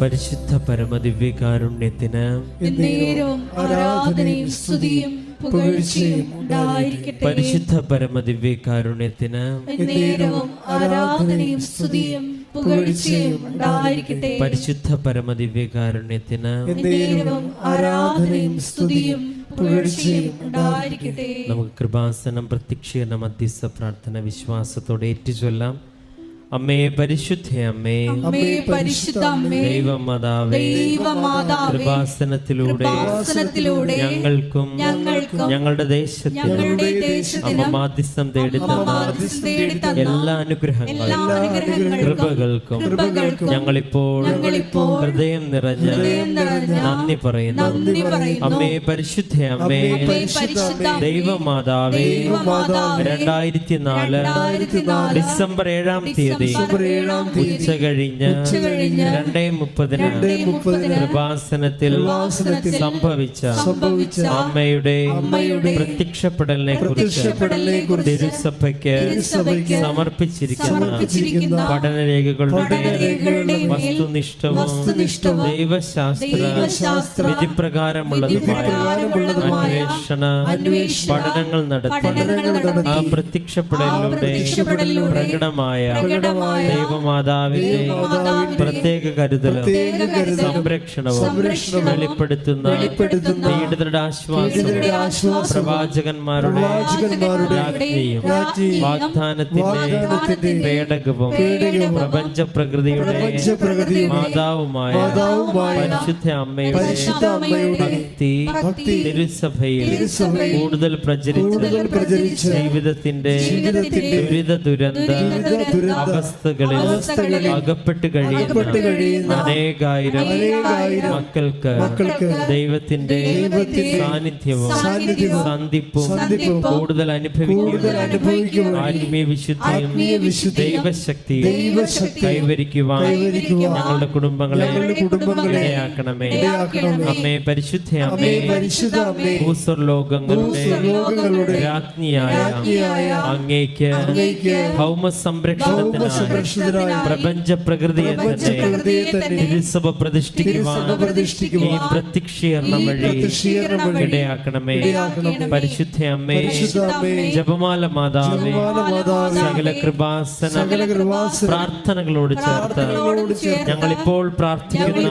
പരിശുദ്ധ പരമദിവ്യകാരുണ്യത്തിന് ആരാധനയും സ്തുതിയും പരിശുദ്ധ പരമദിവ്യകാരുണ്യത്തിന് ആരാധനയും സ്തുതിയും പരിശുദ്ധ പരമദിവ്യകാരുണ്യത്തിന് ആരാധനയും സ്തുതിയും നമുക്ക് കൃപാസനം പ്രത്യക്ഷീകരണ മധ്യസ്ഥ പ്രാർത്ഥന വിശ്വാസത്തോടെ ഏറ്റുചൊല്ലാം. അമ്മേ പരിശുദ്ധ അമ്മേ. അമ്മേ പരിശുദ്ധ അമ്മേ. ദൈവമാതാവേ. ദൈവമാതാവേ. കൃപാസനത്തിലൂടെ കൃപാസനത്തിലൂടെ ഞങ്ങൾക്കും ഞങ്ങൾക്കും ഞങ്ങളുടെ ദേശത്തിനും ഞങ്ങളുടെ അമ്മ ദേശത്തിനും അമ്മ മാധ്യസ്ഥം തേടി തന്ന എല്ലാ അനുഗ്രഹങ്ങളും കൃപകൾക്കും ഞങ്ങളിപ്പോൾ ഹൃദയം നിറഞ്ഞ നന്ദി പറയുന്നു. അമ്മേ പരിശുദ്ധ അമ്മേ. ദൈവമാതാവേ. രണ്ടായിരത്തി നാല് ഡിസംബർ ഏഴാം തീയതി തീയതി ഉച്ച കഴിഞ്ഞ് രണ്ടേ മുപ്പതിന് കൃപാസനത്തിൽ സംഭവിച്ച സംഭവിച്ച അമ്മയുടെ പ്രത്യക്ഷപ്പെടലിനെ കുറിച്ച് തിരുസഭയ്ക്ക് സമർപ്പിച്ചിരിക്കുന്ന പഠനരേഖകളുടെ വസ്തുനിഷ്ഠവും ദൈവശാസ്ത്ര വിധിപ്രകാരമുള്ളതുമായ അന്വേഷണ പഠനങ്ങൾ നടത്തി ആ പ്രത്യക്ഷപ്പെടലിലൂടെ പ്രകടമായ ദൈവമാതാവിന്റെ പ്രത്യേക കരുതലും സംരക്ഷണവും വെളിപ്പെടുത്തുന്ന പീഡിതരുടെ ആശ്വാസവും പ്രവാചകന്മാരുടെ വാഗ്ദാനത്തിന്റെ പേടകവും പ്രപഞ്ച പ്രകൃതിയുടെ മാതാവുമായ പരിശുദ്ധ അമ്മയുടെ ഭക്തി തിരുസഭയിൽ കൂടുതൽ പ്രചരിച്ച് ജീവിതത്തിന്റെ ദുരിത ദുരന്ത അവസ്ഥകളിൽ അകപ്പെട്ട് കഴിയുന്ന അനേകായിരം മക്കൾക്ക് ദൈവത്തിന്റെ സാന്നിധ്യവും സന്ധിപ്പും കൂടുതൽ അനുഭവിക്കുവാൻ ആത്മീയ വിശുദ്ധിയും ദൈവശക്തി കൈവരിക്കുവാൻ ഞങ്ങളുടെ കുടുംബങ്ങളെ കുടുംബങ്ങളെയാക്കണമേ ഇടയാക്കണമേ. അമ്മേ പരിശുദ്ധ അമ്മേ. ഭൂസ്വർലോകങ്ങളുടെ രാജ്ഞിയായ അങ്ങേക്ക് ഭൗമ ഭൗമസംരക്ഷണത്തിനായി പ്രപഞ്ച പ്രകൃതിയെ തന്നെ പ്രപഞ്ചപ്രകൃതിയെ തന്നെ തിരുസഭ പ്രതിഷ്ഠിക്കുവാൻ ഈ പ്രത്യക്ഷീകരണം ഈ വഴി ഇടയാക്കണമേ. ഇടയാക്കണമേ. പരിശുദ്ധ അമ്മേ ജപമാല മാതാവേ സകല കൃപാസന പ്രാർത്ഥനകളോട് ചേർത്ത് ചേർത്ത് ഞങ്ങളിപ്പോൾ പ്രാർത്ഥിക്കുന്ന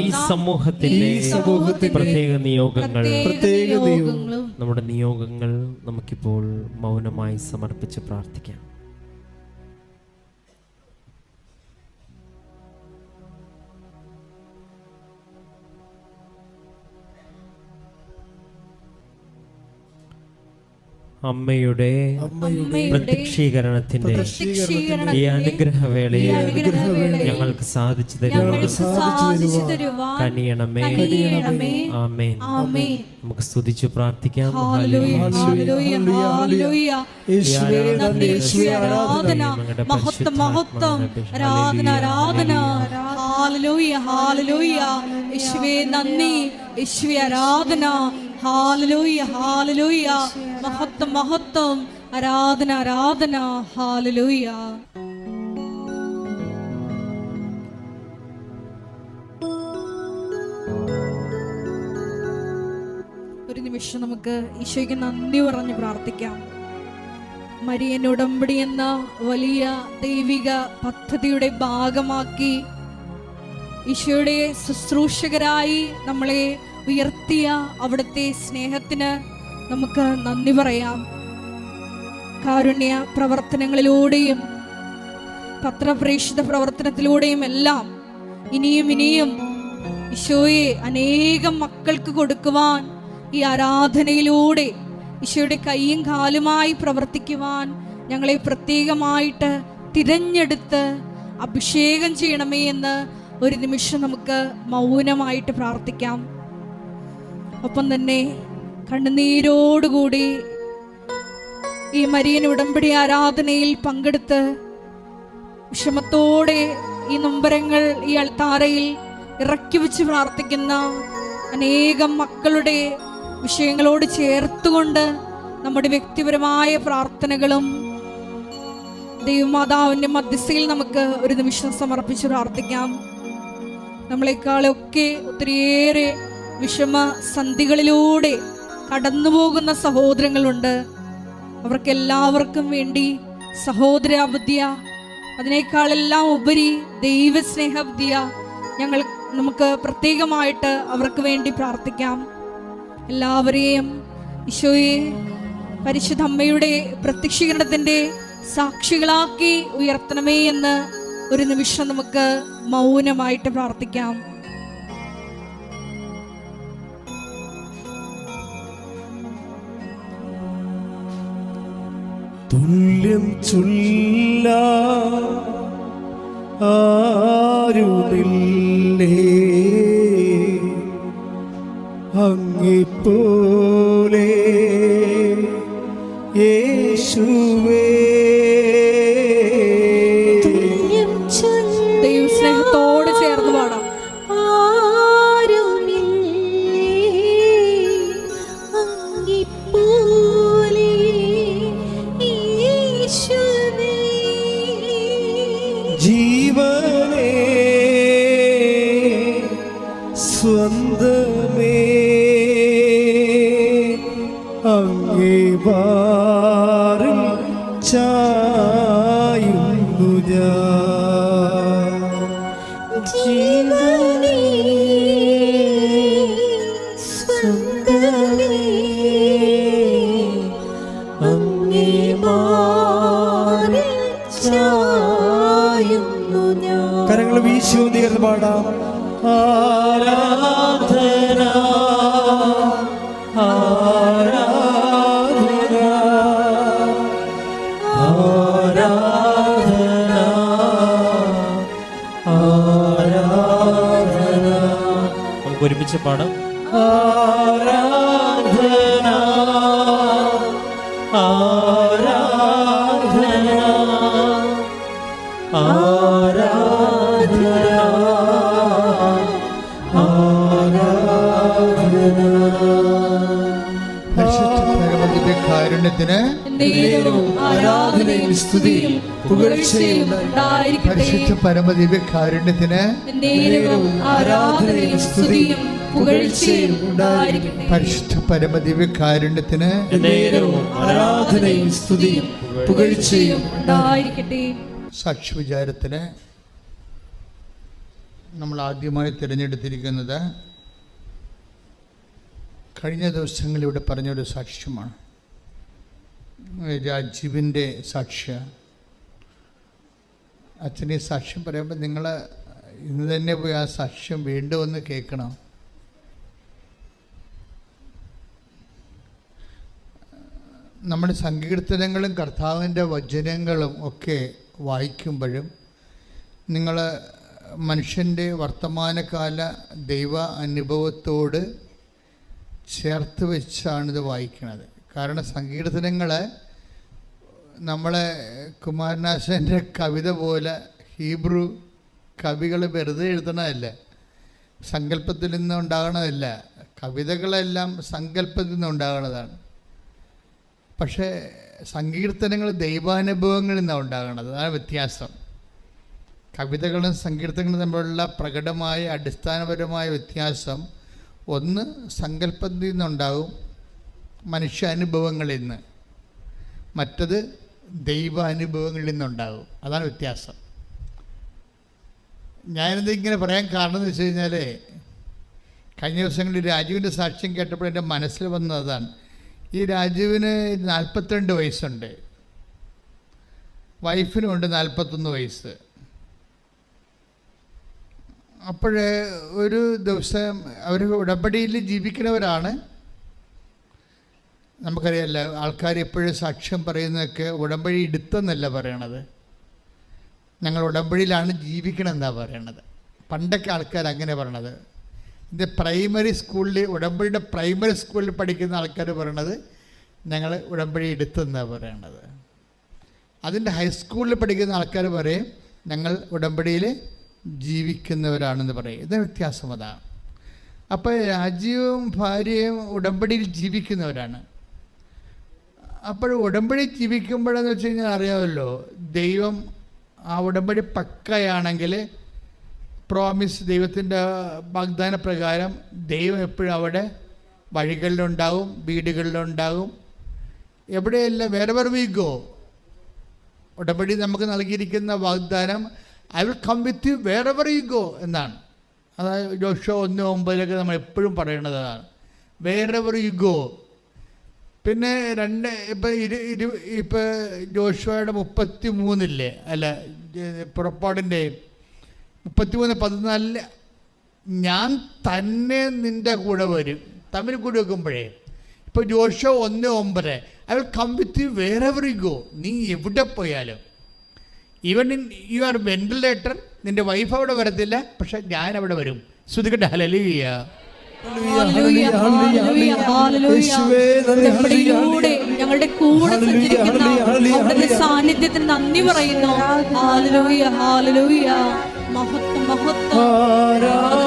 ഈ സമൂഹത്തിന്റെ ഈ സമൂഹത്തിന്റെ പ്രത്യേക നിയോഗങ്ങൾ. പ്രത്യേക നമ്മുടെ നിയോഗങ്ങൾ നമുക്കിപ്പോൾ മൗനമായി സമർപ്പിച്ച് പ്രാർത്ഥിക്കാം. അമ്മയുടെ അമ്മയുടെ പ്രത്യക്ഷീകരണത്തിന്റെ ഈ അനുഗ്രഹവേളയിൽ ഞങ്ങൾക്ക് സാധിച്ചു കനിയണമേ. ആമേൻ. നമുക്ക് സ്തുതിച്ചു പ്രാർത്ഥിക്കാം. ഹല്ലേലൂയ, ഹല്ലേലൂയ, ഹല്ലേലൂയ. യേശുവേ നന്ദി, യേശുവേ ആരാധന മഹത്വം മഹത്വം. ആരാധന ആരാധന. ഹാലലൂയ ഹാലലൂയ. മഹത്വം മഹത്വം. ആരാധന ആരാധന. ഹാലലൂയ ഒരു നിമിഷം നമുക്ക് ഈശോയ്ക്ക് നന്ദി പറഞ്ഞ് പ്രാർത്ഥിക്കാം. മരിയൻ ഉടമ്പടി എന്ന വലിയ ദൈവിക പദ്ധതിയുടെ ഭാഗമാക്കി ഈശോയുടെ ശുശ്രൂഷകരായി നമ്മളെ ഉയർത്തിയ അവിടുത്തെ സ്നേഹത്തിന് നമുക്ക് നന്ദി പറയാം. കാരുണ്യ പ്രവർത്തനങ്ങളിലൂടെയും പത്രപ്രേക്ഷിത പ്രവർത്തനത്തിലൂടെയും എല്ലാം ഇനിയും ഇനിയും ഈശോയെ അനേകം മക്കൾക്ക് കൊടുക്കുവാൻ ഈ ആരാധനയിലൂടെ ഈശോയുടെ കൈയും കാലുമായി പ്രവർത്തിക്കുവാൻ ഞങ്ങളെ പ്രത്യേകമായിട്ട് തിരഞ്ഞെടുത്ത് അഭിഷേകം ചെയ്യണമേ എന്ന് ഒരു നിമിഷം നമുക്ക് മൗനമായിട്ട് പ്രാർത്ഥിക്കാം. ഒപ്പം തന്നെ കണ്ണുനീരോടുകൂടി ഈ മരിയൻ ഉടമ്പടി ആരാധനയിൽ പങ്കെടുത്ത് വിഷമത്തോടെ ഈ നൊമ്പരങ്ങൾ ഈ അൾത്താരയിൽ ഇറക്കി വെച്ച് പ്രാർത്ഥിക്കുന്ന അനേകം മക്കളുടെ വിഷയങ്ങളോട് ചേർത്തുകൊണ്ട് നമ്മുടെ വ്യക്തിപരമായ പ്രാർത്ഥനകളും ദൈവമാതാവിന്റെ മധ്യസ്ഥയിൽ നമുക്ക് ഒരു നിമിഷം സമർപ്പിച്ച് പ്രാർത്ഥിക്കാം. നമ്മളെക്കാളൊക്കെ ഒത്തിരിയേറെ വിഷമ സന്ധികളിലൂടെ കടന്നു പോകുന്ന സഹോദരങ്ങളുണ്ട്. അവർക്കെല്ലാവർക്കും വേണ്ടി സഹോദരാബുദ്ധിയ അതിനേക്കാളെല്ലാം ഉപരി ദൈവസ്നേഹബുദ്ധിയ ഞങ്ങൾ നമുക്ക് പ്രത്യേകമായിട്ട് അവർക്ക് വേണ്ടി പ്രാർത്ഥിക്കാം. എല്ലാവരെയും ഈശോയെ പരിശുദ്ധ അമ്മയുടെ പ്രത്യക്ഷീകരണത്തിന്റെ സാക്ഷികളാക്കി ഉയർത്തണമേ എന്ന് ഒരു നിമിഷം നമുക്ക് മൗനമായിട്ട് പ്രാർത്ഥിക്കാം. തുല്യം ചൊല്ല ആരുമില്ലേ? അങ്ങിപ്പോലെ യേശുവേ ഒരുമിച്ച് പാടാം ആരാധന. ആരാധന. ആരാധന. ആരാധന. പരിശുദ്ധ ആരാധന കാരുണ്യത്തിന് ആരാധനയും സ്തുതിയും പുകഴ്ചയും പരിശുദ്ധ പരമദിവ്യ കാരുണ്യത്തിന് ആരാധനയും സ്തുതിയും പുകഴ്ചയും പരിശുദ്ധ പരമദിവ്യ കാരുണ്യത്തിന് ആരാധനയും സ്തുതിയും പുകഴ്ചയും സാക്ഷി വിചാരത്തിന് നമ്മൾ ആദ്യമായി തിരഞ്ഞെടുത്തിരിക്കുന്നത് കഴിഞ്ഞ ദിവസങ്ങളിവിടെ പറഞ്ഞൊരു സാക്ഷ്യമാണ്. രാജീവിന്റെ സാക്ഷ്യ. അച്ഛനെ സാക്ഷ്യം പറയുമ്പോൾ നിങ്ങൾ ഇന്ന് തന്നെ പോയി ആ സാക്ഷ്യം വീണ്ടും ഒന്ന് കേൾക്കണം. നമ്മുടെ സങ്കീർത്തനങ്ങളും കർത്താവിന്റെ വചനങ്ങളും ഒക്കെ വായിക്കുമ്പോഴും നിങ്ങൾ മനുഷ്യന്റെ വർത്തമാനകാല ദൈവ അനുഭവത്തോട് ചേർത്ത് വെച്ചാണിത് വായിക്കുന്നത് കാരണം സങ്കീർത്തനങ്ങൾ നമ്മളെ കുമാരനാശന്റെ കവിത പോലെ ഹീബ്രു കവികൾ വെറുതെ എഴുതണതല്ല സങ്കല്പത്തിൽ നിന്ന് ഉണ്ടാകണതല്ല കവിതകളെല്ലാം സങ്കല്പത്തിൽ നിന്ന് ഉണ്ടാകണതാണ്. പക്ഷേ സങ്കീർത്തനങ്ങൾ ദൈവാനുഭവങ്ങളിൽ നിന്നാണ് ഉണ്ടാകുന്നത് അതാണ് വ്യത്യാസം. കവിതകളും സങ്കീർത്തനങ്ങളും തമ്മിലുള്ള പ്രകടമായ അടിസ്ഥാനപരമായ വ്യത്യാസം ഒന്ന് സങ്കല്പത്തിൽ നിന്നുണ്ടാകും മനുഷ്യാനുഭവങ്ങളിൽ നിന്ന്. മറ്റത് ദൈവാനുഭവങ്ങളിൽ നിന്നുണ്ടാകും. അതാണ് വ്യത്യാസം. ഞാനിത് ഇങ്ങനെ പറയാൻ കാരണം എന്ന് വെച്ച് കഴിഞ്ഞാൽ കഴിഞ്ഞ ദിവസങ്ങളിൽ രാജുവിന്റെ സാക്ഷ്യം കേട്ടപ്പോൾ എന്റെ മനസ്സിൽ വന്നതാണ് ഈ രാജുവിന് നാൽപ്പത്തിരണ്ട് വയസ്സുണ്ട്. വൈഫിനുമുണ്ട് നാൽപ്പത്തൊന്ന് വയസ്സ്. അപ്പോഴേ ഒരു ദിവസം അവർ ഉടമ്പടിയിൽ ജീവിക്കുന്നവരാണ് നമുക്കറിയാമല്ലോ ആൾക്കാർ എപ്പോഴും സാക്ഷ്യം പറയുന്നതൊക്കെ ഉടമ്പടി എടുത്തെന്നല്ല പറയണത്. ഞങ്ങൾ ഉടമ്പടിയിലാണ് ജീവിക്കണമെന്നാണ് പറയണത്. പണ്ടൊക്കെ ആൾക്കാർ അങ്ങനെ പറയണത്. ഇത് പ്രൈമറി സ്കൂളിൽ ഉടമ്പടിയുടെ പ്രൈമറി സ്കൂളിൽ പഠിക്കുന്ന ആൾക്കാർ പറയണത് ഞങ്ങൾ ഉടമ്പടി എടുത്തെന്നാണ് പറയണത്. അതിന്റെ ഹൈസ്കൂളിൽ പഠിക്കുന്ന ആൾക്കാർ പറയും ഞങ്ങൾ ഉടമ്പടിയിൽ ജീവിക്കുന്നവരാണെന്ന് പറയും. ഇത് വ്യത്യാസം അതാണ് അപ്പോൾ രാജ്യവും ഭാര്യയും ഉടമ്പടിയിൽ ജീവിക്കുന്നവരാണ്. അപ്പോൾ ഉടമ്പടി ജീവിക്കുമ്പോഴെന്ന് വെച്ച് കഴിഞ്ഞാൽ അറിയാമല്ലോ ദൈവം ആ ഉടമ്പടി പക്കയാണെങ്കിൽ പ്രോമിസ് ദൈവത്തിന്റെ വാഗ്ദാന പ്രകാരം ദൈവം എപ്പോഴും അവിടെ വഴികളിലുണ്ടാകും വീടുകളിലുണ്ടാകും. എവിടെയെല്ലാം വേറെവർ വേറെ വി ഗോ ഉടമ്പടി നമുക്ക് നൽകിയിരിക്കുന്ന വാഗ്ദാനം I will come with you wherever you go എന്നാണ്. അതായത് ജോഷോ ഒന്ന് ഒമ്പതിലൊക്കെ നമ്മൾ എപ്പോഴും പറയുന്നതാണ് വേറെവർ യു ഗോ പിന്നെ രണ്ട് ഇപ്പം ഇരു ഇരു ഇപ്പം ജോഷുവയുടെ മുപ്പത്തി മൂന്നില്ലേ അല്ല പുറപ്പാടിന്റെ മുപ്പത്തി മൂന്ന് പതിനാലിൽ ഞാൻ തന്നെ നിന്റെ കൂടെ വരും. തമ്മിൽ കൂടി വെക്കുമ്പോഴേ. ഇപ്പോൾ ജോഷോ ഒന്ന് ഒമ്പത്. I will come with you wherever you go നീ എവിടെ പോയാലും. Even in you are ventilator നിന്റെ വൈഫ് അവിടെ വരത്തില്ല പക്ഷെ ഞാൻ അവിടെ വരും. ശ്രുതികട്ടെ ഹലലിയ ഉടമ്പടിയിലൂടെ ഞങ്ങളുടെ കൂടെ സഞ്ചരിക്കുന്ന അവിടുത്തെ സാന്നിധ്യത്തിന് നന്ദി പറയുന്നു. ഹാലലൂയ ഹാലലൂയ മഹത്വം മഹത്വം.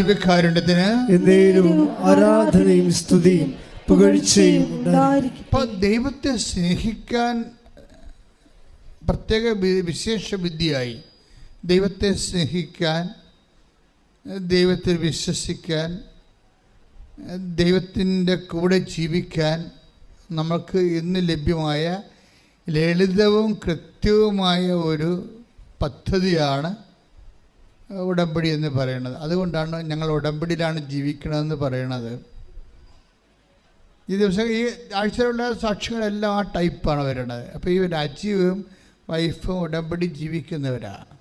ദിവ്യകാരുണ്യത്തിന് എന്നേരും ആരാധനയും സ്തുതിയും പുകഴ്ചയും ദൈവത്തെ സ്നേഹിക്കാൻ പ്രത്യേക വിശേഷ വിദ്യയായി ദൈവത്തെ സ്നേഹിക്കാൻ ദൈവത്തിൽ വിശ്വസിക്കാൻ ദൈവത്തിന്റെ കൂടെ ജീവിക്കാൻ നമുക്ക് ഇന്ന് ലഭ്യമായ ലളിതവും കൃത്യവുമായ ഒരു പദ്ധതിയാണ് ഉടമ്പടി എന്ന് പറയുന്നത്. അതുകൊണ്ടാണ് ഞങ്ങൾ ഉടമ്പടിയിലാണ് ജീവിക്കണമെന്ന് പറയുന്നത് ഈ ദിവസം ഈ ആഴ്ചയിലുള്ള സാക്ഷികളെല്ലാം ആ ടൈപ്പാണ് വരുന്നത് അപ്പോൾ ഈ രാജീവും വൈഫും ഉടമ്പടി ജീവിക്കുന്നവരാണ്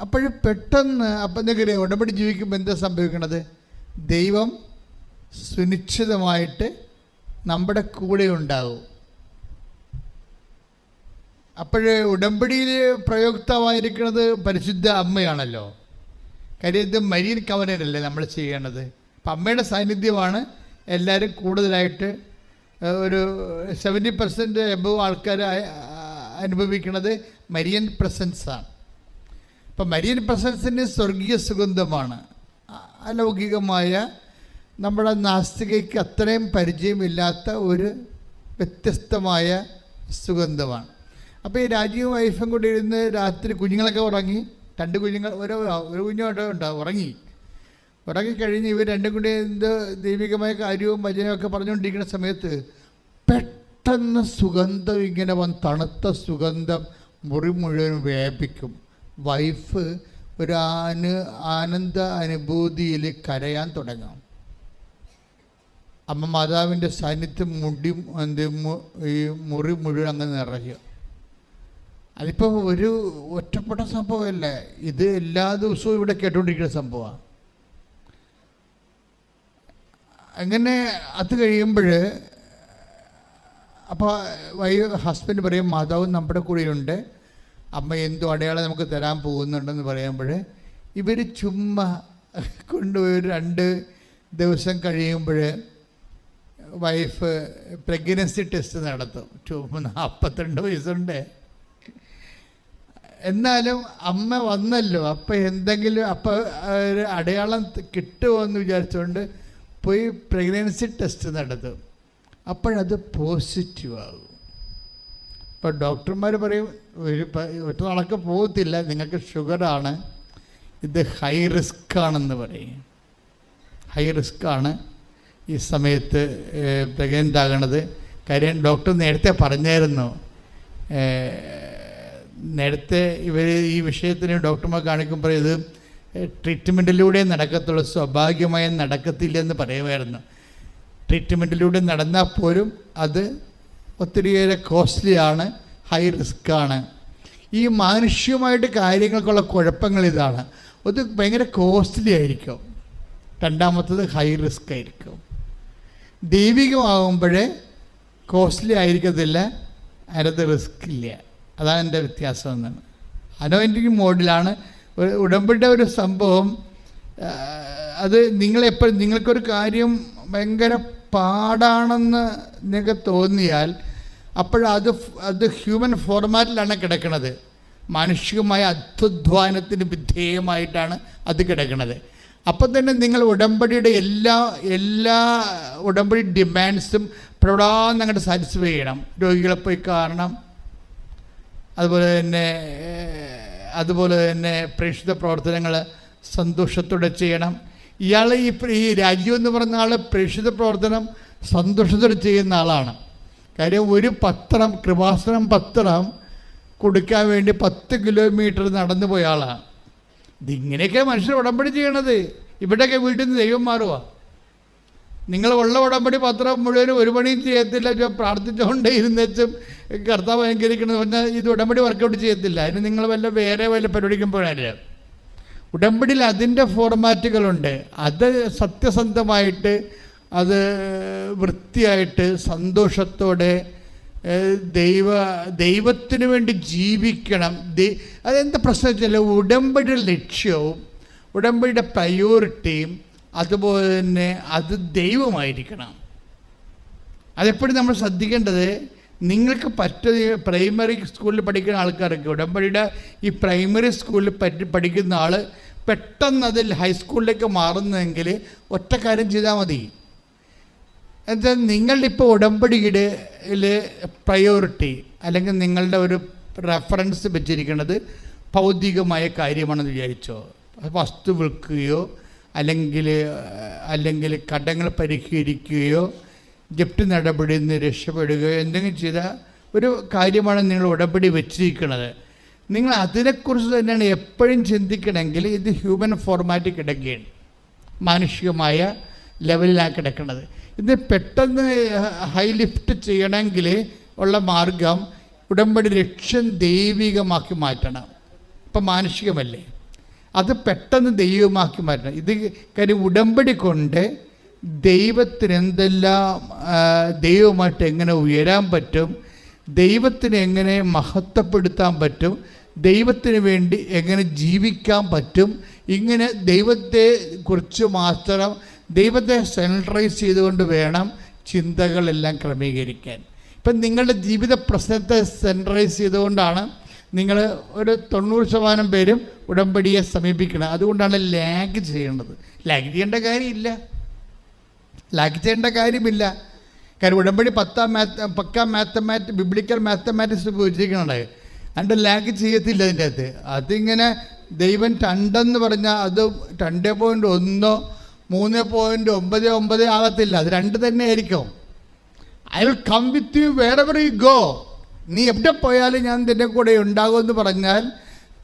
അപ്പോഴും പെട്ടെന്ന് അപ്പം എന്തെങ്കിലും ഉടമ്പടി ജീവിക്കുമ്പോൾ എന്താ സംഭവിക്കണത്? ദൈവം സുനിശ്ചിതമായിട്ട് നമ്മുടെ കൂടെ ഉണ്ടാവും. അപ്പോഴ് ഉടമ്പടിയിൽ പ്രയുക്തമായിരിക്കുന്നത് പരിശുദ്ധ അമ്മയാണല്ലോ. കാര്യം ഇത് മരിയൻ കവനല്ലേ നമ്മൾ ചെയ്യണത് അപ്പം അമ്മയുടെ സാന്നിധ്യമാണ് എല്ലാവരും കൂടുതലായിട്ട് ഒരു സെവന്റി പെർസെന്റ് എബവ് ആൾക്കാർ അനുഭവിക്കുന്നത് മരിയൻ പ്രസൻസാണ് അപ്പം മരിയൻ പ്രസൻസിന് സ്വർഗീയ സുഗന്ധമാണ്. അലൗകികമായ നമ്മുടെ നാസ്തികയ്ക്ക് അത്രയും പരിചയമില്ലാത്ത ഒരു വ്യത്യസ്തമായ സുഗന്ധമാണ്. അപ്പോൾ ഈ രാജീവ് വൈഫും കൂടി ഇരുന്ന് രാത്രി കുഞ്ഞുങ്ങളൊക്കെ ഉറങ്ങി രണ്ട് കുഞ്ഞുങ്ങൾ ഓരോ ഒരു കുഞ്ഞോട്ട് ഉണ്ടാവും ഉറങ്ങി. ഉറങ്ങിക്കഴിഞ്ഞ് ഇവർ രണ്ടും കൂടി എന്ത് ദൈവികമായ കാര്യവും ഭജനവും ഒക്കെ പറഞ്ഞുകൊണ്ടിരിക്കുന്ന സമയത്ത് പെട്ടെന്ന് സുഗന്ധം ഇങ്ങനെ വന്ന് തണുത്ത സുഗന്ധം മുറി മുഴുവൻ വ്യാപിക്കും. വൈഫ് ഒരു ആന് ആനന്ദ അനുഭൂതിയിൽ കരയാൻ തുടങ്ങും. അമ്മ മാതാവിന്റെ സാന്നിധ്യം മുടി എന്ത് ഈ മുറി മുഴുവൻ അങ്ങ് നിറയും. അതിപ്പോൾ ഒരു ഒറ്റപ്പെട്ട സംഭവമല്ല. ഇത് എല്ലാ ദിവസവും ഇവിടെ കേട്ടുകൊണ്ടിരിക്കുന്ന സംഭവമാണ് അങ്ങനെ അത് കഴിയുമ്പോൾ അപ്പോൾ വൈ ഹസ്ബൻഡ് പറയും മാതാവ് നമ്മുടെ കൂടെയുണ്ട്. അമ്മ എന്തോ അടയാളം നമുക്ക് തരാൻ പോകുന്നുണ്ടെന്ന് പറയുമ്പോൾ ഇവർ ചുമ്മാ കൊണ്ടുപോയി രണ്ട് ദിവസം കഴിയുമ്പോൾ വൈഫ് പ്രഗ്നൻസി ടെസ്റ്റ് നടത്തും. ചുമ്മാ നാൽപ്പത്തിരണ്ട് വയസ്സുണ്ട്. എന്നാലും അമ്മ വന്നല്ലോ. അപ്പം എന്തെങ്കിലും അപ്പോൾ ഒരു അടയാളം കിട്ടുമോ എന്ന് വിചാരിച്ചുകൊണ്ട് പോയി പ്രഗ്നൻസി ടെസ്റ്റ് നടത്തും. അപ്പോഴത് പോസിറ്റീവ് ആകും. ഇപ്പോൾ ഡോക്ടർമാർ പറയും ഒരു ഒറ്റ നാളൊക്കെ പോകത്തില്ല നിങ്ങൾക്ക് ഷുഗറാണ് ഇത് ഹൈ റിസ്ക് ആണെന്ന് പറയും. ഹൈ റിസ്ക് ആണ് ഈ സമയത്ത് പ്രഗ്നന്റ് ആകണത്. കാര്യം ഡോക്ടർ നേരത്തെ പറഞ്ഞായിരുന്നു. നേരത്തെ ഇവർ ഈ വിഷയത്തിന് ഡോക്ടർമാർ കാണിക്കുമ്പോൾ ഇത് ട്രീറ്റ്മെന്റിലൂടെ നടക്കത്തുള്ളൂ സ്വാഭാവികമായി നടക്കത്തില്ലെന്ന് പറയുമായിരുന്നു. ട്രീറ്റ്മെന്റിലൂടെ നടന്നാൽ പോലും അത് ഒത്തിരിയേറെ കോസ്റ്റ്ലിയാണ് ഹൈ റിസ്ക് ആണ് ഈ മാനുഷ്യമായിട്ട് കാര്യങ്ങൾക്കുള്ള കുഴപ്പങ്ങൾ ഇതാണ്. അത് ഭയങ്കര കോസ്റ്റ്ലി ആയിരിക്കും. രണ്ടാമത്തത് ഹൈ റിസ്ക് ആയിരിക്കും. ദൈവികമാകുമ്പോഴേ കോസ്റ്റ്ലി ആയിരിക്കത്തില്ല അതിനകത്ത് റിസ്ക് ഇല്ല. അതാണ് എന്റെ വ്യത്യാസം എന്നാണ്. അനോയിന്റിങ് മോഡിലാണ് ഒരു ഉടമ്പടിയുടെ ഒരു സംഭവം അത് നിങ്ങളെപ്പോഴും നിങ്ങൾക്കൊരു കാര്യം ഭയങ്കര പാടാണെന്ന് നിങ്ങൾക്ക് തോന്നിയാൽ അപ്പോഴത് അത് ഹ്യൂമൻ ഫോർമാറ്റിലാണ് കിടക്കുന്നത് മാനുഷികമായ അധ്വാനത്തിന് വിധേയമായിട്ടാണ് അത് കിടക്കുന്നത് അപ്പം തന്നെ നിങ്ങൾ ഉടമ്പടിയുടെ എല്ലാ എല്ലാ ഉടമ്പടി ഡിമാൻഡ്സും പ്രൗഢാന്ന് അങ്ങോട്ട് സാറ്റിസ്ഫൈ ചെയ്യണം. രോഗികളെ പോയി കാണണം. അതുപോലെ തന്നെ അതുപോലെ തന്നെ പ്രേക്ഷിത പ്രവർത്തനങ്ങൾ സന്തോഷത്തോടെ ചെയ്യണം. ഇയാൾ ഈ ഈ രാജീവ് എന്ന് പറഞ്ഞ ആൾ പ്രേക്ഷിത പ്രവർത്തനം സന്തോഷത്തോടെ ചെയ്യുന്ന ആളാണ്. കാര്യം ഒരു പത്രം കൃപാസനം പത്രം കൊടുക്കാൻ വേണ്ടി പത്ത് കിലോമീറ്റർ നടന്നു പോയ ആളാണ് ഇതിങ്ങനെയൊക്കെ മനുഷ്യർ ഉടമ്പടി ചെയ്യണത്. ഇവിടെയൊക്കെ വീട്ടിൽ നിന്ന് ദൈവം മാറുക നിങ്ങൾ ഉള്ള ഉടമ്പടി പത്രം മുഴുവനും ഒരു പണിയും ചെയ്യത്തില്ല. പ്രാർത്ഥിച്ചുകൊണ്ടേ ഇരുന്നേച്ചും കർത്താവ് അനുകരിക്കണമെന്ന് പറഞ്ഞാൽ ഇത് ഉടമ്പടി വർക്കൗട്ട് ചെയ്യത്തില്ല. അതിന് നിങ്ങൾ വല്ല വേറെ വല്ല പരിപാടിക്കുമ്പോഴല്ലേ ഉടമ്പടിയിൽ അതിന്റെ ഫോർമാറ്റുകളുണ്ട് അത് സത്യസന്ധമായിട്ട് അത് വൃത്തിയായിട്ട് സന്തോഷത്തോടെ ദൈവ ദൈവത്തിന് വേണ്ടി ജീവിക്കണം. അതെന്താ പ്രശ്നം വെച്ചാൽ ഉടമ്പടിയുടെ ലക്ഷ്യവും ഉടമ്പടിയുടെ പ്രയോറിറ്റിയും അതുപോലെ തന്നെ അത് ദൈവമായിരിക്കണം. അതെപ്പോഴും നമ്മൾ ശ്രദ്ധിക്കേണ്ടത്? നിങ്ങൾക്ക് പറ്റ പ്രൈമറി സ്കൂളിൽ പഠിക്കുന്ന ആൾക്കാരൊക്കെ ഉടമ്പടിയുടെ ഈ പ്രൈമറി സ്കൂളിൽ പറ്റി പഠിക്കുന്ന ആൾ പെട്ടെന്ന് അതിൽ ഹൈസ്കൂളിലേക്ക് മാറുന്നതെങ്കിൽ ഒറ്റ കാര്യം ചെയ്താൽ മതി. എന്താ നിങ്ങളുടെ ഇപ്പോൾ ഉടമ്പടിയുടെ പ്രയോറിറ്റി അല്ലെങ്കിൽ നിങ്ങളുടെ ഒരു റെഫറൻസ് വെച്ചിരിക്കുന്നത് ഭൗതികമായ കാര്യമാണെന്ന് വിചാരിച്ചോ? വസ്തു വിൽക്കുകയോ അല്ലെങ്കിൽ അല്ലെങ്കിൽ കടങ്ങൾ പരിഹരിക്കുകയോ ജപ്തി നടപടിയിൽ നിന്ന് രക്ഷപ്പെടുകയോ എന്തെങ്കിലും ചെയ്ത ഒരു കാര്യമാണ് നിങ്ങൾ ഉടപടി വെച്ചിരിക്കുന്നത്. നിങ്ങൾ അതിനെക്കുറിച്ച് തന്നെയാണ് എപ്പോഴും ചിന്തിക്കണമെങ്കിൽ ഇത് ഹ്യൂമൻ ഫോർമാറ്റിൽ കിടക്കുകയാണ്. മാനുഷികമായ ലെവലിലാണ് കിടക്കുന്നത്. ഇത് പെട്ടെന്ന് ഹൈ ലിഫ്റ്റ് ചെയ്യണമെങ്കിൽ ഉള്ള മാർഗം ഉടമ്പടി ലക്ഷ്യം ദൈവികമാക്കി മാറ്റണം. ഇപ്പം മാനുഷികമല്ലേ? അത് പെട്ടെന്ന് ദൈവമാക്കി മാറ്റണം. ഇത് കാര്യം ഉടമ്പടി കൊണ്ട് ദൈവത്തിന് എന്തെല്ലാം ദൈവമായിട്ട് എങ്ങനെ ഉയരാൻ പറ്റും ദൈവത്തിന് എങ്ങനെ മഹത്വപ്പെടുത്താൻ പറ്റും ദൈവത്തിന് വേണ്ടി എങ്ങനെ ജീവിക്കാൻ പറ്റും ഇങ്ങനെ ദൈവത്തെ കുറിച്ച് മാത്രം ദൈവത്തെ സെൻട്രൈസ് ചെയ്തുകൊണ്ട് വേണം ചിന്തകളെല്ലാം ക്രമീകരിക്കാൻ. ഇപ്പം നിങ്ങളുടെ ജീവിത പ്രശ്നത്തെ സെൻട്രൈസ് ചെയ്തുകൊണ്ടാണ് നിങ്ങൾ ഒരു തൊണ്ണൂറ് ശതമാനം പേരും ഉടമ്പടിയെ സമീപിക്കണം. അതുകൊണ്ടാണ് ലാഗ് ചെയ്യേണ്ടത്. ലാഗ് ചെയ്യേണ്ട കാര്യമില്ല. ലാഗ് ചെയ്യേണ്ട കാര്യമില്ല. കാര്യം ഉടമ്പടി പത്താം മാത്ത പക്ക മാത്തമാറ്റ് ബിബ്ലിക്കൽ മാത്തമാറ്റിക്സ് ഉപയോഗിച്ചിരിക്കണേ അണ്ട് ലാഗ് ചെയ്യത്തില്ല അതിന്റെ അകത്ത്. അതിങ്ങനെ ദൈവം രണ്ടെന്ന് പറഞ്ഞാൽ അത് രണ്ട് പോയിന്റ് ഒന്നോ മൂന്ന് പോയിന്റ് ഒമ്പത് ഒമ്പത് ആകത്തില്ല. അത് രണ്ട് തന്നെ ആയിരിക്കും. I will come with you wherever you go നീ എവിടെ പോയാലും ഞാൻ നിന്റെ കൂടെ ഉണ്ടാകുമെന്ന് പറഞ്ഞാൽ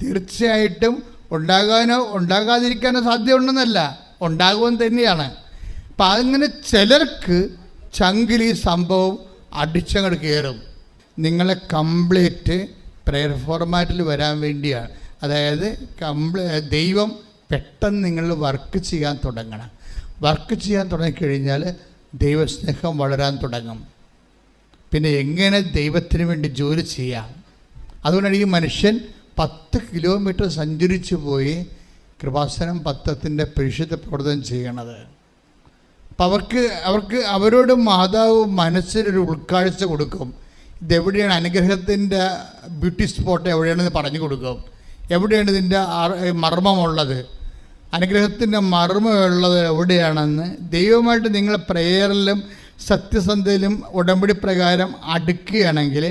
തീർച്ചയായിട്ടും ഉണ്ടാകാനോ ഉണ്ടാകാതിരിക്കാനോ സാധ്യതയുണ്ടെന്നല്ല. ഉണ്ടാകുമെന്ന് തന്നെയാണ്. അപ്പം അങ്ങനെ ചിലർക്ക് ചങ്കിൽ ഈ സംഭവം അടിച്ചങ്ങോട്ട് കയറും. നിങ്ങളെ കംപ്ലീറ്റ് പ്രെയർ ഫോർമാറ്റിൽ വരാൻ വേണ്ടിയാണ്. അതായത് കംപ്ലീ ദൈവം പെട്ടെന്ന് നിങ്ങൾ വർക്ക് ചെയ്യാൻ തുടങ്ങണം. വർക്ക് ചെയ്യാൻ തുടങ്ങിക്കഴിഞ്ഞാൽ ദൈവസ്നേഹം വളരാൻ തുടങ്ങും. പിന്നെ എങ്ങനെ ദൈവത്തിന് വേണ്ടി ജോലി ചെയ്യാം? അതുകൊണ്ടാണ് ഈ മനുഷ്യൻ പത്ത് കിലോമീറ്റർ സഞ്ചരിച്ചു പോയി കൃപാസനം പത്തത്തിന്റെ പരിശുദ്ധ പ്രവർത്തനം ചെയ്യണത്. അപ്പം അവർക്ക് അവർക്ക് അവരോട് മാതാവ് മനസ്സിലൊരു ഉൾക്കാഴ്ച കൊടുക്കും. ഇതെവിടെയാണ് അനുഗ്രഹത്തിന്റെ ബ്യൂട്ടി സ്പോട്ട് എവിടെയാണെന്ന് പറഞ്ഞു കൊടുക്കും. എവിടെയാണ് ഇതിന്റെ മർമ്മമുള്ളത്? അനുഗ്രഹത്തിന്റെ മർമ്മമുള്ളത് എവിടെയാണെന്ന് ദൈവമായിട്ട് നിങ്ങൾ പ്രേയറിലും സത്യസന്ധയിലും ഉടമ്പടി പ്രകാരം അടുക്കുകയാണെങ്കിൽ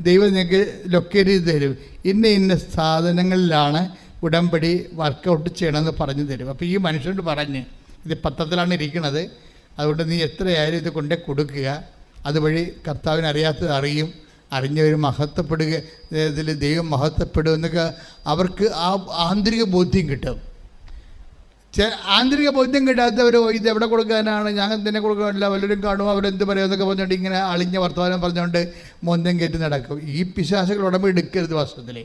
ദൈവം നിങ്ങൾക്ക് ലൊക്കേറ്റ് ചെയ്ത് തരും. ഇന്ന ഇന്ന സാധനങ്ങളിലാണ് ഉടമ്പടി വർക്കൗട്ട് ചെയ്യണമെന്ന് പറഞ്ഞു തരും. അപ്പോൾ ഈ മനുഷ്യനോട് പറഞ്ഞ് ഇത് പത്രത്തിലാണ് ഇരിക്കുന്നത്. അതുകൊണ്ട് നീ എത്രയായാലും ഇത് കൊണ്ടേ കൊടുക്കുക. അതുവഴി കർത്താവിന് അറിയാത്തത് അറിയും അറിഞ്ഞവർ മഹത്വപ്പെടുക ഇതിൽ ദൈവം മഹത്വപ്പെടും എന്നൊക്കെ അവർക്ക് ആ ആന്തരിക ബോധ്യം കിട്ടും. ആന്തരിക ബോധ്യം കിട്ടാത്തവർ ഇത് എവിടെ കൊടുക്കാനാണ്? ഞാൻ തന്നെ കൊടുക്കാനില്ല? വല്ലവരും കാണും അവരെന്ത് പറയും? എന്നൊക്കെ പറഞ്ഞുകൊണ്ട് ഇങ്ങനെ അളിഞ്ഞ വർത്തമാനം പറഞ്ഞുകൊണ്ട് മൊന്തം കയറ്റി നടക്കും. ഈ പിശാസുകൾ ഉടമ്പ് എടുക്കരുത് വാസ്തവത്തിൽ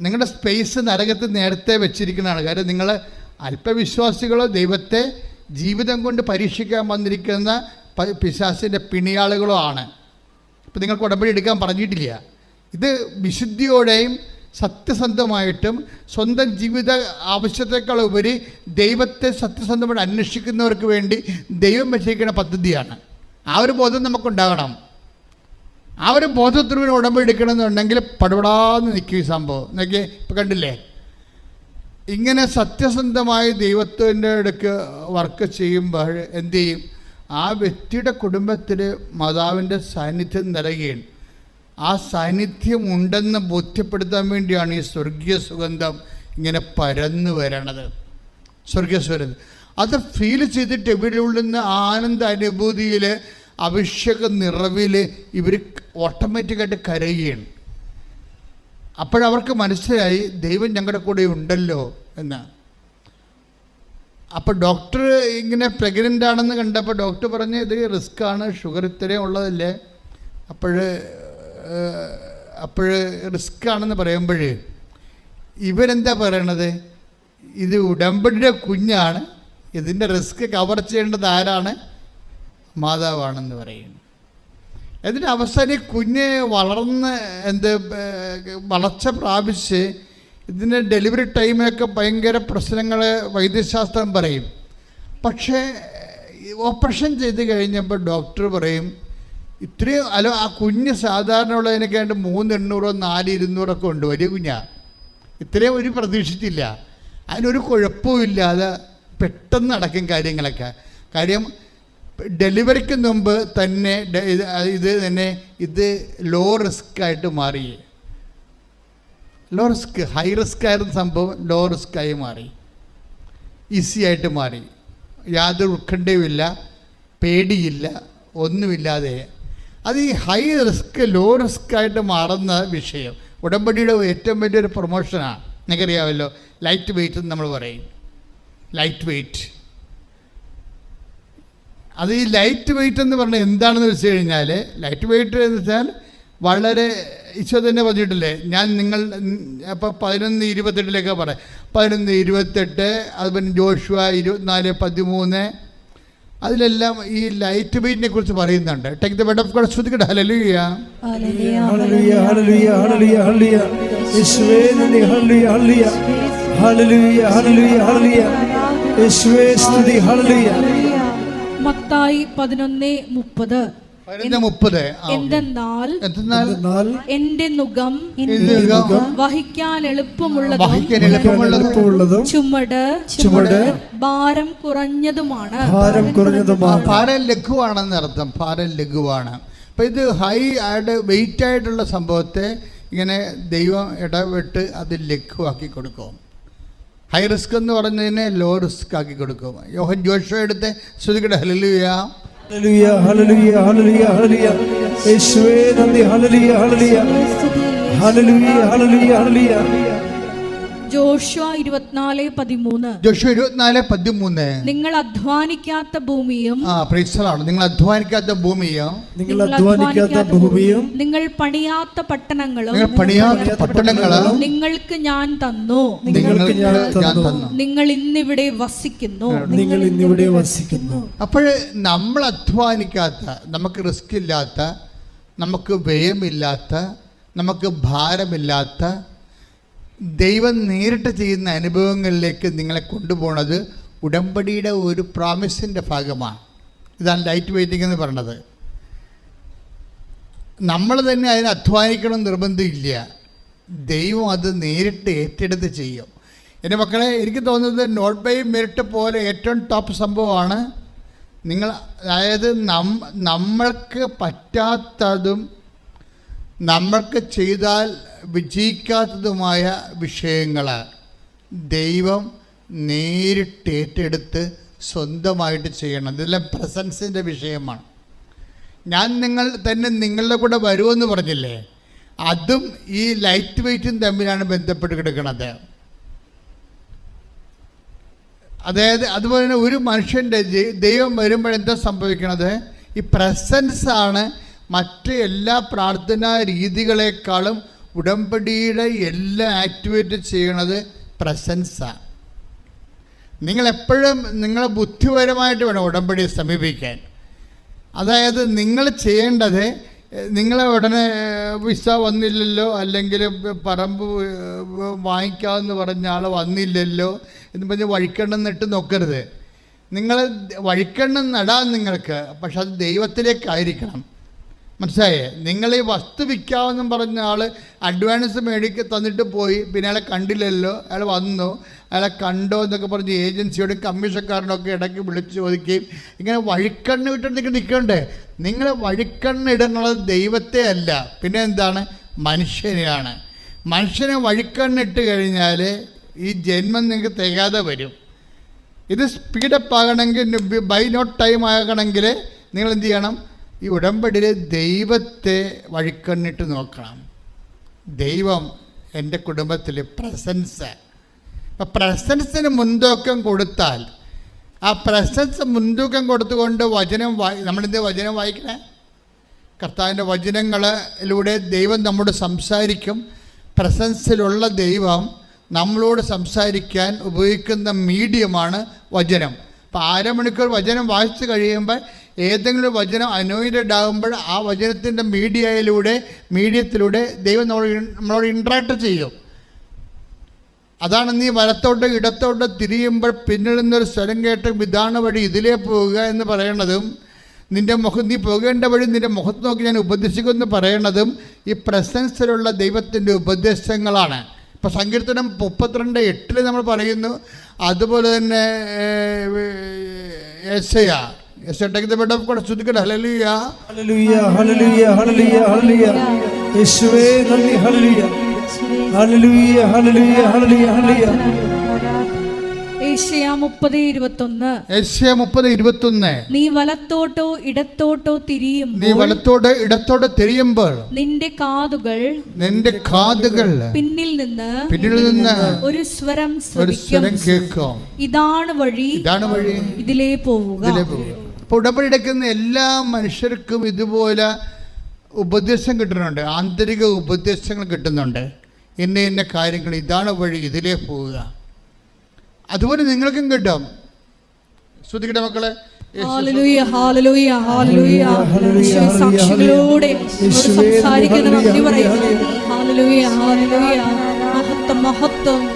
നിങ്ങളുടെ സ്പേസ് നരകത്ത് നേരത്തെ വെച്ചിരിക്കുന്നതാണ്. കാര്യം നിങ്ങൾ അല്പവിശ്വാസികളോ ദൈവത്തെ ജീവിതം കൊണ്ട് പരീക്ഷിക്കാൻ വന്നിരിക്കുന്ന പിശാസിന്റെ പിണിയാളുകളോ ആണ്. ഇപ്പം നിങ്ങൾക്ക് ഉടമ്പടി എടുക്കാൻ പറഞ്ഞിട്ടില്ല. ഇത് വിശുദ്ധിയോടെയും സത്യസന്ധമായിട്ടും സ്വന്തം ജീവിത ആവശ്യത്തെക്കാൾ ഉപരി ദൈവത്തെ സത്യസന്ധമായിട്ട് അന്വേഷിക്കുന്നവർക്ക് വേണ്ടി ദൈവം വെച്ചിരിക്കുന്ന പദ്ധതിയാണ്. ആ ഒരു ബോധം നമുക്കുണ്ടാകണം. ആ ഒരു ബോധത്തിന് എന്നുണ്ടെങ്കിൽ എടുക്കണമെന്നുണ്ടെങ്കിൽ പടപടാന്ന് നിൽക്കും ഈ സംഭവം. എന്നൊക്കെ ഇപ്പം കണ്ടില്ലേ? ഇങ്ങനെ സത്യസന്ധമായി ദൈവത്തിന്റെ അടുക്ക് വർക്ക് ചെയ്യുമ്പോൾ എന്തു ചെയ്യും? ആ വ്യക്തിയുടെ കുടുംബത്തിൽ മാതാവിന്റെ സാന്നിധ്യം നിറയുകയാണ്. ആ സാന്നിധ്യം ഉണ്ടെന്ന് ബോധ്യപ്പെടുത്താൻ വേണ്ടിയാണ് ഈ സ്വർഗീയ സുഗന്ധം ഇങ്ങനെ പരന്നു വരണത്. സ്വർഗീയ സുഗന്ധം. അത് ഫീൽ ചെയ്തിട്ട് ഇവരുടെ ഉള്ളിൽ നിന്ന് ആനന്ദ അനുഭൂതിയിൽ അഭിഷേക നിറവിൽ ഇവർ ഓട്ടോമാറ്റിക്കായിട്ട് കരയുകയാണ്. അപ്പോഴവർക്ക് മനസ്സിലായി ദൈവം ഞങ്ങളുടെ കൂടെ ഉണ്ടല്ലോ എന്ന്. അപ്പോൾ ഡോക്ടർ ഇങ്ങനെ പ്രഗ്നന്റ് ആണെന്ന് കണ്ടപ്പോൾ ഡോക്ടർ പറഞ്ഞ് ഇത് റിസ്ക് ആണ് ഷുഗർ ഇത്രയും ഉള്ളതല്ലേ? അപ്പോൾ അപ്പോൾ റിസ്ക് ആണെന്ന് പറയുമ്പോൾ ഇവരെന്താ പറയണത്? ഇത് ഉടമ്പടിയുടെ കുഞ്ഞാണ്. ഇതിന്റെ റിസ്ക് കവർ ചെയ്യേണ്ടത് ആരാണ്? മാതാവാണെന്ന് പറയുന്നു അതിന്റെ അവസാനം കുഞ്ഞ് വളർന്ന് എന്ത് വളർച്ച പ്രാപിച്ച് ഇതിന്റെ ഡെലിവറി ടൈമൊക്കെ ഭയങ്കര പ്രശ്നങ്ങൾ വൈദ്യശാസ്ത്രം പറയും. പക്ഷേ ഓപ്പറേഷൻ ചെയ്ത് കഴിഞ്ഞപ്പോൾ ഡോക്ടർ പറയും ഇത്രയും അല്ല ആ കുഞ്ഞ് സാധാരണ ഉള്ളതിനൊക്കെയാണ്ട് മൂന്ന് എണ്ണൂറോ നാല് ഇരുന്നൂറൊക്കെ ഉണ്ട് വലിയ കുഞ്ഞാ. ഇത്രയും ഒരു പ്രതീക്ഷിച്ചില്ല. അതിനൊരു കുഴപ്പമില്ലാതെ പെട്ടെന്ന് നടക്കും കാര്യങ്ങളൊക്കെ. കാര്യം ഡെലിവറിക്ക് മുമ്പ് തന്നെ ഇത് തന്നെ ഇത് ലോ റിസ്ക് ആയിട്ട് മാറി. ലോ റിസ്ക് ഹൈ റിസ്ക് ആയിരുന്ന സംഭവം ലോ റിസ്ക് ആയി മാറി. ഈസി ആയിട്ട് മാറി. യാതൊരു ഉത്കണ്ഠയുമില്ല പേടിയില്ല ഒന്നുമില്ലാതെ അത് ഈ ഹൈ റിസ്ക് ലോ റിസ്ക് ആയിട്ട് മാറുന്ന വിഷയം. ഉടമ്പടിയുടെ ഏറ്റവും വലിയൊരു പ്രൊമോഷനാണ് നിങ്ങൾക്കറിയാമല്ലോ ലൈറ്റ് വെയിറ്റ് എന്ന് നമ്മൾ പറയും. ലൈറ്റ് വെയിറ്റ് അത് ഈ ലൈറ്റ് വെയിറ്റ് എന്ന് പറഞ്ഞാൽ എന്താണെന്ന് വെച്ച് കഴിഞ്ഞാൽ ലൈറ്റ് വെയിറ്റ് എന്ന് വെച്ചാൽ വളരെ ഈശോ തന്നെ പറഞ്ഞിട്ടില്ലേ ഞാൻ നിങ്ങൾ അപ്പോൾ പതിനൊന്ന് ഇരുപത്തെട്ടിലേക്ക് പറയാം. പതിനൊന്ന് ഇരുപത്തെട്ട് അതുപോലെ ജോഷുവ ഇരുപത്തിനാല് പതിമൂന്ന് അതിലെല്ലാം ഈ ലൈറ്റ് വെയിറ്റിനെ കുറിച്ച് പറയുന്നുണ്ട്. Take the bed of God ശ്രദ്ധിക്കട്ടെ hallelujah hallelujah hallelujah hallelujah hallelujah യേശുവേ നന്ദി hallelujah hallelujah hallelujah hallelujah hallelujah യേശുവേ സ്തുതി ഹല്ലേലൂയ മത്തായി പതിനൊന്ന് മുപ്പത്. എന്തെന്നാൽ എന്റെ വഹിക്കാൻ എളുപ്പമുള്ളതും ചുമട് ചുമട് ഭാരം കുറഞ്ഞതുമാണ്. ഭാരം കുറഞ്ഞതുമാണ്. ഭാരം ലഘുവാണെന്ന് അർത്ഥം. ഭാരം ലഘുവാണ്. അപ്പൊ ഇത് ഹൈ ആയിട്ട് വെയിറ്റ് ആയിട്ടുള്ള സംഭവത്തെ ഇങ്ങനെ ദൈവം ഇടപെട്ട് അത് ലഘുവാക്കി കൊടുക്കും. ഹൈ റിസ്ക് എന്ന് പറഞ്ഞതിനെ ലോ റിസ്ക് ആക്കി കൊടുക്കും. യോഹൻ ജോഷോ എടുത്ത് ശ്രുതികട ഹലലുയ യേശുവേ നന്ദി ഹല്ലേലൂയ ഹല്ലേലൂയ ഹല്ലേലൂയ ഹല്ലേലൂയ ഹല്ലേലൂയ ജോഷുവ ഇരുപത്തിനാല് പതിമൂന്ന്. ജോഷോ ഇരുപത്തിനാല് പതിമൂന്ന്. നിങ്ങൾ അധ്വാനിക്കാത്ത ഭൂമിയും ആ പ്രീസലാണ് നിങ്ങൾ അധ്വാനിക്കാത്ത ഭൂമിയോ നിങ്ങൾ അധ്വാനിക്കാത്ത ഭൂമിയും നിങ്ങൾ പണിയാത്ത പട്ടണങ്ങളും നിങ്ങൾ പണിയാത്ത പട്ടണങ്ങളും നിങ്ങൾക്ക് ഞാൻ തന്നു. നിങ്ങൾക്ക് ഞാൻ. തന്നു. നിങ്ങൾ ഇന്നിവിടെ വസിക്കുന്നു. നിങ്ങൾ ഇന്നിവിടെ വസിക്കുന്നു. അപ്പോൾ നമ്മൾ അധ്വാനിക്കാത്ത നമുക്ക് റിസ്ക് ഇല്ലാത്ത നമുക്ക് വ്യയമില്ലാത്ത നമുക്ക് ഭാരമില്ലാത്ത ദൈവം നേരിട്ട് ചെയ്യുന്ന അനുഭവങ്ങളിലേക്ക് നിങ്ങളെ കൊണ്ടുപോകുന്നത് ഉടമ്പടിയുടെ ഒരു പ്രോമിസിന്റെ ഭാഗമാണ്. ഇതാണ് ലൈറ്റ് വെയിറ്റിംഗ് എന്ന് പറയുന്നത്. നമ്മൾ തന്നെ അതിന് അധ്വാനിക്കണം നിർബന്ധമില്ല. ദൈവം അത് നേരിട്ട് ഏറ്റെടുത്ത് ചെയ്യും. എന്റെ മക്കളെ എനിക്ക് തോന്നുന്നത് നോട്ട് ബൈ മെറിറ്റ് പോലെ ഏറ്റവും ടോപ്പ് സംഭവമാണ്. നിങ്ങൾ അതായത് നമ്മൾക്ക് പറ്റാത്തതും നമ്മൾക്ക് ചെയ്താൽ വിജയിക്കാത്തതുമായ വിഷയങ്ങൾ ദൈവം നേരിട്ട് ഏറ്റെടുത്ത് സ്വന്തമായിട്ട് ചെയ്യണം. ഇതെല്ലാം പ്രസൻസിന്റെ വിഷയമാണ്. ഞാൻ നിങ്ങൾ തന്നെ നിങ്ങളുടെ കൂടെ വരുമെന്ന് പറഞ്ഞില്ലേ? അതും ഈ ലൈറ്റ് വെയ്റ്റും തമ്മിലാണ് ബന്ധപ്പെട്ട് കിടക്കുന്നത് അതായത് അതുപോലെ തന്നെ ഒരു മനുഷ്യന്റെ ദൈവം വരുമ്പോഴെന്താ സംഭവിക്കണത്? ഈ പ്രസൻസാണ് ആണ് മറ്റ് എല്ലാ പ്രാർത്ഥനാ രീതികളെക്കാളും ഉടമ്പടിയുടെ എല്ലാം ആക്ടിവേറ്റ് ചെയ്യണത് പ്രസൻസാണ് നിങ്ങളെപ്പോഴും നിങ്ങളെ ബുദ്ധിപരമായിട്ട് വേണം ഉടമ്പടിയെ സമീപിക്കാൻ. അതായത് നിങ്ങൾ ചെയ്യേണ്ടത് നിങ്ങളെ ഉടനെ വിസ വന്നില്ലല്ലോ അല്ലെങ്കിൽ പറമ്പ് വാങ്ങിക്കാമെന്ന് പറഞ്ഞ ആൾ വന്നില്ലല്ലോ എന്ന് പറഞ്ഞ് വഴിക്കണ്ണം നട്ട് നോക്കരുത്. നിങ്ങൾ വഴിക്കണ്ണം നടാൻ നിങ്ങൾക്ക് പക്ഷെ അത് ദൈവത്തിലേക്കായിരിക്കണം. മനസ്സിലായേ? നിങ്ങൾ ഈ വസ്തു വിൽക്കാമെന്നും പറഞ്ഞ ആൾ അഡ്വാൻസ് മേടിക്ക് തന്നിട്ട് പോയി പിന്നെ അയാളെ കണ്ടില്ലല്ലോ? അയാൾ വന്നു. അയാളെ കണ്ടോ എന്നൊക്കെ പറഞ്ഞ് ഏജൻസിയോടും കമ്മീഷക്കാരനൊക്കെ ഇടയ്ക്ക് വിളിച്ച് ചോദിക്കുകയും ഇങ്ങനെ വഴിക്കണ്ണ് വിട്ടിട്ട് നിങ്ങൾ നിൽക്കണ്ടേ? നിങ്ങൾ വഴിക്കണ്ണ് ഇടുന്നുള്ളത് ദൈവത്തെ അല്ല. പിന്നെ എന്താണ്? മനുഷ്യനെയാണ്. മനുഷ്യനെ വഴിക്കണ്ണിട്ട് കഴിഞ്ഞാൽ ഈ ജന്മം നിങ്ങൾക്ക് തികയാതെ വരും. ഇത് സ്പീഡപ്പ് ആകണമെങ്കിൽ ബൈ നോട്ട് ടൈം ആകണമെങ്കിൽ നിങ്ങൾ എന്ത് ചെയ്യണം? ഈ ഉടമ്പടിയിൽ ദൈവത്തെ വഴിക്കണ്ണിട്ട് നോക്കണം. ദൈവം എന്റെ കുടുംബത്തിൽ പ്രസൻസ്. അപ്പം പ്രസൻസിന് മുൻതൂക്കം കൊടുത്താൽ ആ പ്രസൻസ് മുൻതൂക്കം കൊടുത്തുകൊണ്ട് വചനം വായി നമ്മളെന്ത് വചനം വായിക്കണേ? കർത്താവിന്റെ വചനങ്ങളിലൂടെ ദൈവം നമ്മോട് സംസാരിക്കും. പ്രസൻസിലുള്ള ദൈവം നമ്മളോട് സംസാരിക്കാൻ ഉപയോഗിക്കുന്ന മീഡിയമാണ് വചനം. അപ്പോൾ അരമണിക്കൂർ വചനം വായിച്ചു കഴിയുമ്പോൾ ഏതെങ്കിലും വചനം അനോയിന്റഡ് ആകുമ്പോൾ ആ വചനത്തിന്റെ മീഡിയയിലൂടെ മീഡിയത്തിലൂടെ ദൈവം നമ്മൾ നമ്മളോട് ഇൻട്രാക്ട് ചെയ്യും. അതാണ് നീ വലത്തോട്ട് ഇടത്തോട്ട് തിരിയുമ്പോൾ പിന്നിൽ നിന്നൊരു സ്വരം കേട്ട് ഇതാണ് വഴി ഇതിലേ പോവുക എന്ന് പറയണതും നിന്റെ മുഖം നീ പോകേണ്ട വഴി നിന്റെ മുഖത്ത് നോക്കി ഞാൻ ഉപദേശിക്കുമെന്ന് പറയണതും ഈ പ്രസൻസിലുള്ള ദൈവത്തിന്റെ ഉപദേശങ്ങളാണ്. ഇപ്പോൾ സങ്കീർത്തനം മുപ്പത്തിരണ്ട് എട്ടിൽ നമ്മൾ പറയുന്നു അതുപോലെ തന്നെ എസ്ഐ S take the bed of God ശ്രദ്ധിക്കട്ടെ hallelujah hallelujah hallelujah hallelujah hallelujah യേശുവേ നന്ദി ഹല്ലേലൂയ ഹല്ലേലൂയ ഹല്ലേലൂയ ഹല്ലേലൂയ ഹല്ലേലൂയ ഇരുപത്തൊന്ന്. എസ് മുപ്പത് ഇരുപത്തൊന്ന്. നീ വലത്തോട്ടോ ഇടത്തോട്ടോ നീ തിരിയുമ്പോൾ നിന്റെ കാതുകൾ നിന്റെ കാതുകൾ പിന്നിൽ നിന്ന് പിന്നിൽ നിന്ന് ഒരു സ്വരം ഒരു സ്വരം കേൾക്കും. ഇതാണ് വഴി ഇതാണ് വഴി. ഇതിലേ പോവുക. ഇതിലേ പോകുക അപ്പോൾ ഉടമ്പടി എടുക്കുന്ന എല്ലാ മനുഷ്യർക്കും ഇതുപോലെ ഉപദേശം കിട്ടുന്നുണ്ട്. ആന്തരിക ഉപദേശങ്ങൾ കിട്ടുന്നുണ്ട്. ഇന്ന ഇന്ന കാര്യങ്ങൾ ഇതാണ് വഴി ഇതിലേ പോവുക. അതുപോലെ നിങ്ങൾക്കും കിട്ടും. ശ്രദ്ധിക്കട്ടെ മക്കളെ? സാക്ഷികളോടെ സംസാരിക്കുന്ന നന്ദി പറയുന്നു. മഹത്വം.